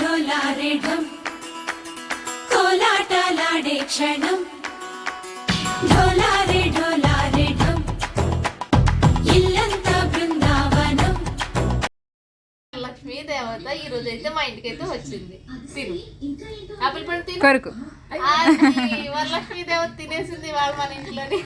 ढोलारेढम् कोलाटालाडे क्षणम्। ढोलारे ढोलारेढम् ఇల్లంతా బృందావనం లక్ష్మీ దేవత ఈ రోజు అయితే మా ఇంటికైతే వచ్చింది. తిను. ఆపిల్ పడి కొరకు. వరలక్ష్మీ దేవత తినేసింది వాళ్ళు మన ఇంట్లోనే.